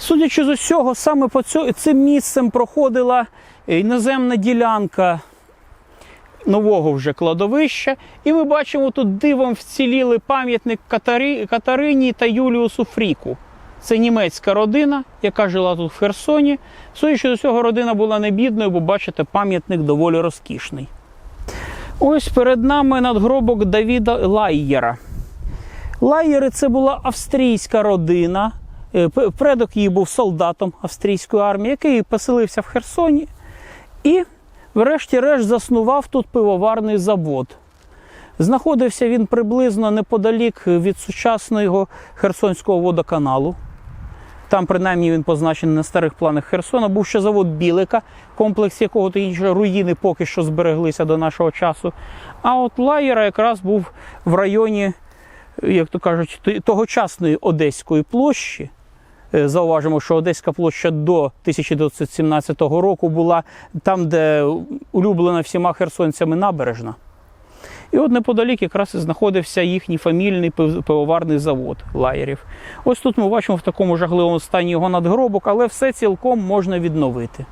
Судячи з усього, саме по цим місцем проходила іноземна ділянка нового вже кладовища. І ми бачимо тут дивом вціліли пам'ятник Катари, Катарині та Юліусу Фріку. Це німецька родина, яка жила тут в Херсоні. Судячи з усього, родина була не бідною, бо бачите, пам'ятник доволі розкішний. Ось перед нами надгробок Давіда Лайєра. Лайєри це була австрійська родина. Е, Предок її був солдатом австрійської армії, який поселився в Херсоні і, врешті-решт, заснував тут пивоварний завод. Знаходився він приблизно неподалік від сучасного Херсонського водоканалу. Там, принаймні, він позначений на старих планах Херсона. Був ще завод Білика, комплекс якого то інші руїни поки що збереглися до нашого часу. А от Лаєра якраз був в районі, як то кажуть, тогочасної Одеської площі. Е, Зауважимо, що Одеська площа до 1917 року була там, де улюблена всіма херсонцями набережна. І от неподалік якраз і знаходився їхній фамільний пив- пивоварний завод лаєрів. Ось тут ми бачимо в такому жахливому стані його надгробок, але все цілком можна відновити.